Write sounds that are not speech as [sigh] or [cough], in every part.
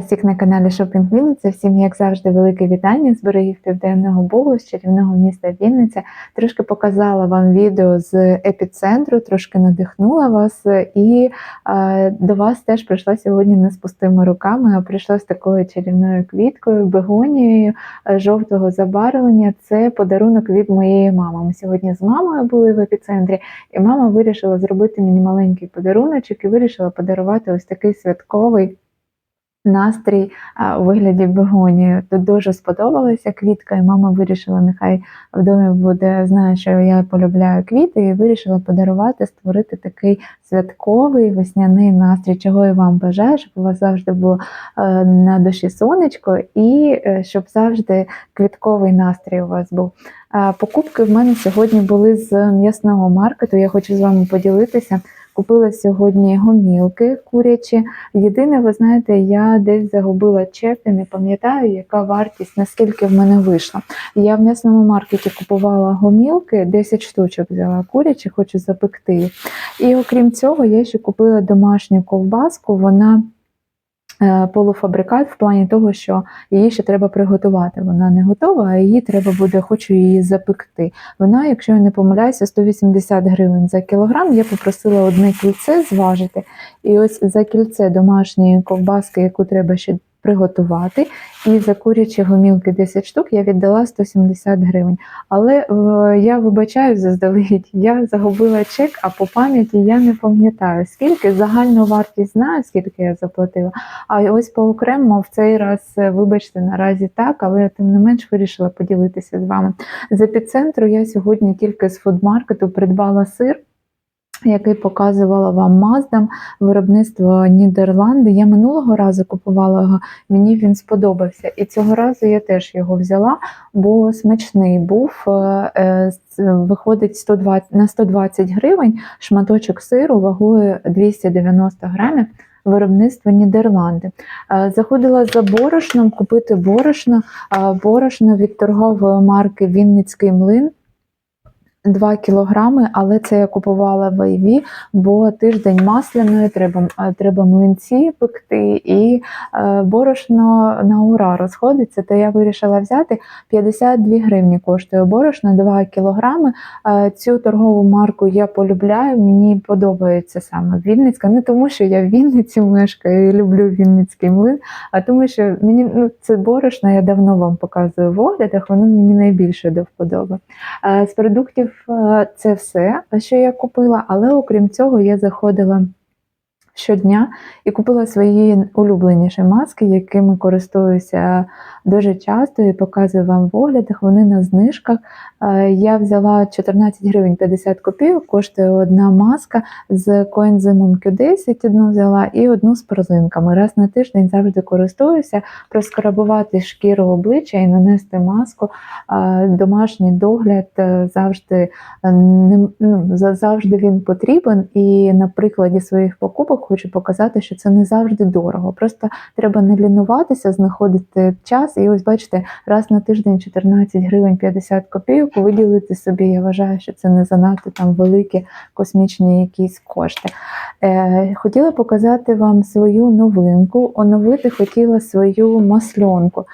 Всіх на каналі Shopping Вінниця. Всім, як завжди, велике вітання з берегів Південного Бугу, з чарівного міста Вінниця. Трошки показала вам відео з епіцентру, трошки надихнула вас, і е, до вас теж прийшла сьогодні не з пустими руками, а прийшла з такою чарівною квіткою, бегонією е, жовтого забарвлення. Це подарунок від моєї мами. Ми сьогодні з мамою були в епіцентрі, і мама вирішила зробити мені маленький подаруночок і вирішила подарувати ось такий святковий настрій у вигляді бегонії. Тут дуже сподобалася квітка, і мама вирішила, нехай в домі буде, знає, що я полюбляю квіти, і вирішила подарувати, створити такий святковий весняний настрій, чого і вам бажаю, щоб у вас завжди було е, на душі сонечко, і е, щоб завжди квітковий настрій у вас був. Покупки в мене сьогодні були з м'ясного маркету. Я хочу з вами поділитися. Купила сьогодні гомілки курячі. Єдине, ви знаєте, я десь загубила чек і не пам'ятаю, яка вартість, наскільки в мене вийшла. Я в м'ясному маркеті купувала гомілки, 10 штучок взяла курячі, хочу запекти. І окрім цього, я ще купила домашню ковбаску. Вона полуфабрикат в плані того, що її ще треба приготувати. Вона не готова, а її треба буде, хочу її запекти. Вона, якщо я не помиляюся, 180 гривень за кілограм. Я попросила одне кільце зважити. І ось за кільце домашньої ковбаски, яку треба ще приготувати, і за курячі гомілки 10 штук я віддала 170 гривень. Але е, я вибачаю заздалегідь, я загубила чек, а по пам'яті я не пам'ятаю, скільки загальну вартість знаю, скільки я заплатила. А ось по окремо в цей раз, е, вибачте, наразі так, але тим не менш вирішила поділитися з вами. З епіцентру я сьогодні тільки з фудмаркету придбала сир. Який показувала вам Маздам виробництво Нідерланди. Я минулого разу купувала його, мені він сподобався. І цього разу я теж його взяла, бо смачний був. е, е, Виходить 120, на 120 гривень шматочок сиру вагою 290 грамів. Виробництво Нідерланди. Е, Заходила за борошном купити борошно. Борошно від торгової марки Вінницький млин. 2 кілограми, але це я купувала в Айві, бо тиждень масляної, треба, е, треба млинці пекти, і е, борошно на ура розходиться, то я вирішила взяти 52 гривні коштує борошно 2 кілограми. Е, цю торгову марку я полюбляю, мені подобається саме Вінницька. Не тому, що я в Вінниці мешкаю і люблю Вінницький млин, а тому, що мені ну, це борошно, я давно вам показую в оглядах, воно мені найбільше до вподоби. Е, З продуктів це все, що я купила, але окрім цього я заходила щодня і купила свої улюбленіші маски, якими користуюся дуже часто і показую вам в оглядах. Вони на знижках. Е, Я взяла 14 гривень 50 копійок, коштує одна маска з коензимом Q10 одну взяла і одну з прозинками. Раз на тиждень завжди користуюся, проскрабувати шкіру обличчя і нанести маску. Е, Домашній догляд е, завжди ну, за- завжди він потрібен. І на прикладі своїх покупок хочу показати, що це не завжди дорого. Просто треба не лінуватися, знаходити час. І ось бачите, раз на тиждень 14 гривень 50 копійок виділити собі. Я вважаю, що це не занадто там великі космічні якісь кошти. Е, хотіла показати вам свою новинку. Оновити хотіла свою масльонку.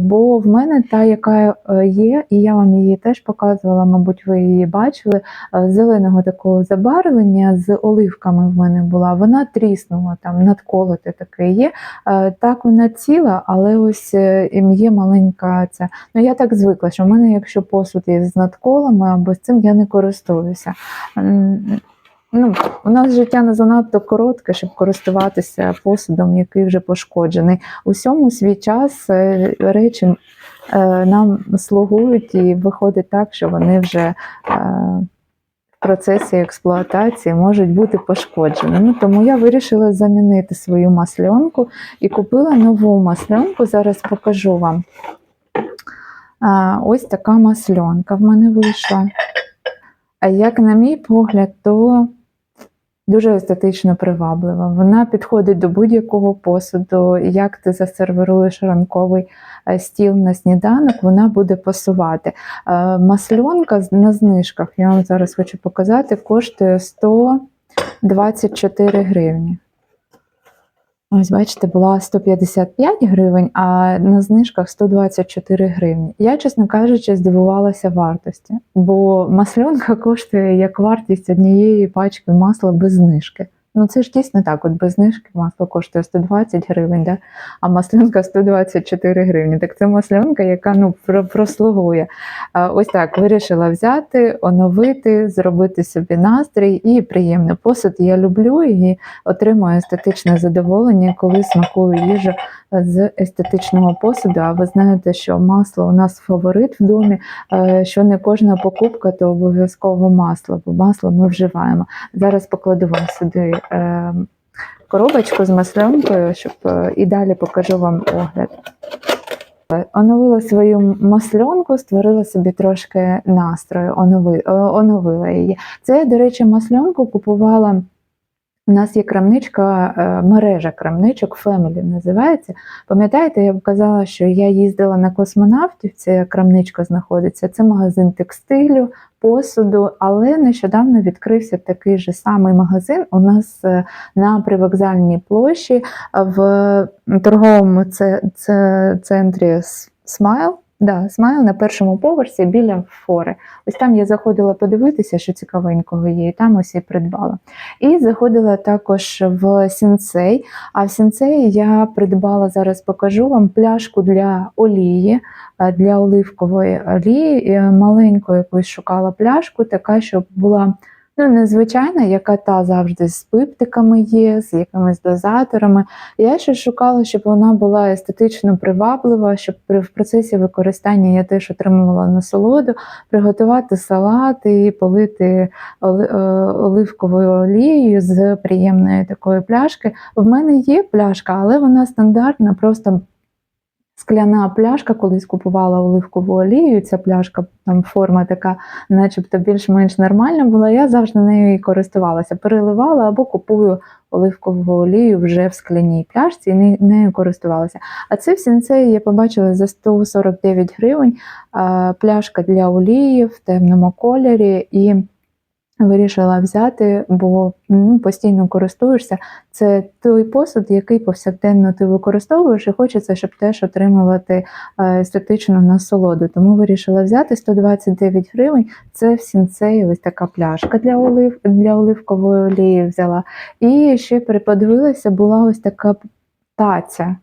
Бо в мене та, яка е, є, і я вам її теж показувала, мабуть, ви її бачили. е, Зеленого такого забарвлення з оливками в мене була. Вона тріснула там, надколоте таке є. Е, Так вона ціла, але ось е, є маленька ця. Ну я так звикла, що в мене, якщо посуд є з надколами або з цим, я не користуюся. Ну, у нас життя не занадто коротке, щоб користуватися посудом, який вже пошкоджений. Усьому свій час е, речі нам слугують, і виходить так, що вони вже процесі експлуатації можуть бути пошкоджені. Ну, тому я вирішила замінити свою масльонку і купила нову масльонку. Зараз покажу вам. А, ось така масльонка в мене вийшла. А як на мій погляд, то дуже естетично приваблива. Вона підходить до будь-якого посуду. Як ти засервируєш ранковий е, стіл на сніданок, вона буде пасувати. Е, Масльонка на знижках, я вам зараз хочу показати, коштує 124 гривні. Ось, бачите, була 155 гривень, а на знижках 124 гривні. Я, чесно кажучи, здивувалася вартості, бо маслюнка [laughs] коштує як вартість однієї пачки масла без знижки. Ну це ж дійсно так, от без знижки масло коштує 120 гривень, да? а масльонка 124 гривні. Так це масльонка, яка ну прослугує. Ось так вирішила взяти, оновити, зробити собі настрій і приємний посуд. Я люблю і отримую естетичне задоволення, коли смакую їжу з естетичного посуду. А ви знаєте, що масло у нас фаворит в домі, е, що не кожна покупка, то обов'язково масло, бо масло ми вживаємо. Зараз покладу вам сюди е, коробочку з масленкою, щоб е, і далі покажу вам огляд. Е, Оновила свою масльонку, створила собі трошки настрою, оновила її. Це, до речі, масльонку купувала. У нас є крамничка, е, мережа крамничок Family називається. Пам'ятаєте, я казала, що я їздила на космонавтів, ця крамничка знаходиться. Це магазин текстилю, посуду, але нещодавно відкрився такий же самий магазин у нас е, на привокзальній площі в торговому це, це центрі Смайл. Да, Смайл на першому поверсі біля фори. Ось там я заходила подивитися, що цікавенького є, і там ось і придбала. І заходила також в сінцей. А в сінцей я придбала зараз, покажу вам пляшку для олії, е, для оливкової олії. Е, Маленьку якусь шукала пляшку, така, щоб була. Ну, незвичайна, яка та завжди з пиптиками є, з якимись дозаторами. Я ще шукала, щоб вона була естетично приваблива, щоб при в процесі використання я теж отримувала насолоду, приготувати салат і полити оли- е, оливковою олією з приємної такої пляшки. В мене є пляшка, але вона стандартна, просто скляна пляшка. Колись купувала оливкову олію. Ця пляшка там форма така, начебто більш-менш нормальна була. Я завжди нею і користувалася. Переливала або купую оливкову олію вже в скляній пляшці і не- нею користувалася. А це в сінцеї я побачила за 149 гривень пляшка для олії в темному кольорі і вирішила взяти, бо ну, постійно користуєшся. Це той посуд, який повсякденно ти використовуєш, і хочеться, щоб теж отримувати е, естетичну насолоду. Тому вирішила взяти 129 гривень. Це в сінцеї ось така пляшка для олив для оливкової олії взяла. І ще переподивилася, була ось така таця.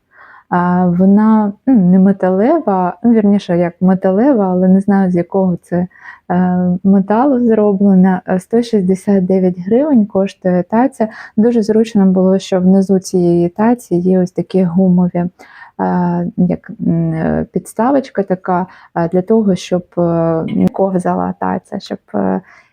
Вона ну, не металева, ну, вірніше, як металева, але не знаю з якого це е, металу зроблена. Е, 169 гривень коштує таця. Дуже зручно було, що внизу цієї таці є ось такі гумові. Е, Як е, підставочка така е, для того, щоб нікого взяла таця, щоб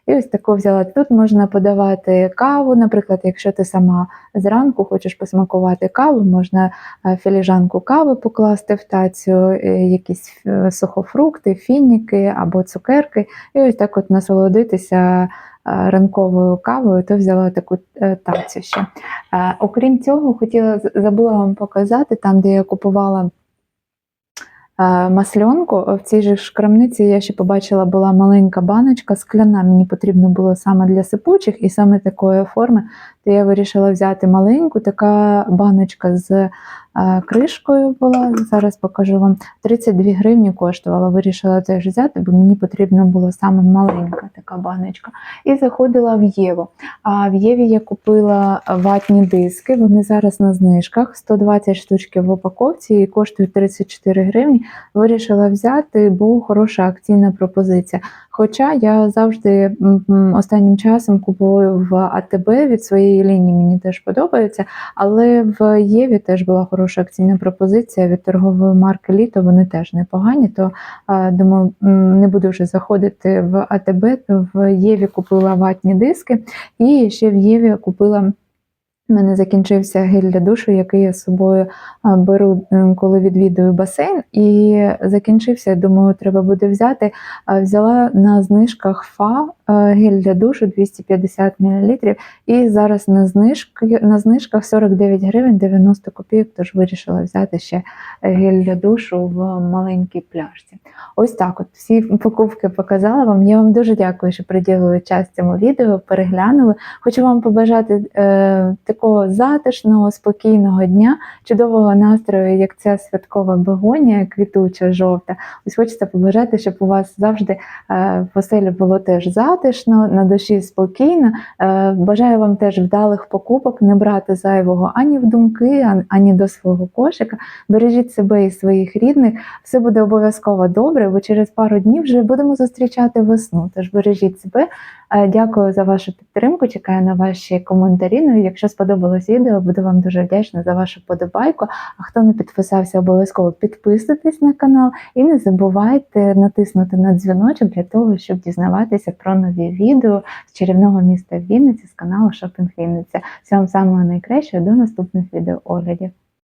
і ось таку взяла. Тут можна подавати каву, наприклад, якщо ти сама зранку хочеш посмакувати каву, можна філіжанку кави покласти в тацю, якісь сухофрукти, фініки або цукерки, і ось так от насолодитися ранковою кавою, то взяла таку тацю ще. Окрім цього, хотіла забула вам показати там, де я купувала. Масльонку в цій же ж крамниці я ще побачила була маленька баночка скляна. Мені потрібно було саме для сипучих і саме такої форми. То я вирішила взяти маленьку, така баночка з кришкою була. Зараз покажу вам. 32 гривні коштувала. Вирішила теж взяти, бо мені потрібно було саме маленька така баночка. І заходила в Єву. А в Єві я купила ватні диски. Вони зараз на знижках 120 штучки в упаковці і коштують 34 гривні. Вирішила взяти, бо хороша акційна пропозиція. Хоча я завжди останнім часом купую в АТБ від своєї лінії, мені теж подобається. Але в Єві теж була хороша акційна пропозиція від торгової марки Літо. Вони теж непогані. То думаю, не буду вже заходити в АТБ. В Єві купила ватні диски, і ще в Єві купила. У мене закінчився гель для душу, який я з собою беру, коли відвідую басейн. І закінчився, думаю, треба буде взяти. Взяла на знижках фа е, гель для душу 250 мл. І зараз на, знижки, на знижках 49 гривень 90 копійок, тож вирішила взяти ще гель для душу в маленькій пляшці. Ось так от всі покупки показала вам. Я вам дуже дякую, що приділили час цьому відео, переглянули. Хочу вам побажати е, такого затишного, спокійного дня, чудового настрою, як ця святкова бегонія, квітуча, жовта. Ось хочеться побажати, щоб у вас завжди е, в оселі було теж затишно, на душі спокійно. Е, бажаю вам теж вдалих покупок, не брати зайвого ані в думки, ані до свого кошика. Бережіть себе і своїх рідних. Все буде обов'язково добре, бо через пару днів вже будемо зустрічати весну. Тож бережіть себе. Е, Дякую за вашу підтримку. Чекаю на ваші коментарі. Ну якщо сподобалось відео, буду вам дуже вдячна за вашу подобайку. А хто не підписався, обов'язково підписуйтесь на канал і не забувайте натиснути на дзвіночок для того, щоб дізнаватися про нові відео з чарівного міста Вінниці з каналу Шопінг Вінниця. Всього вам самого найкращого до наступних відеооглядів.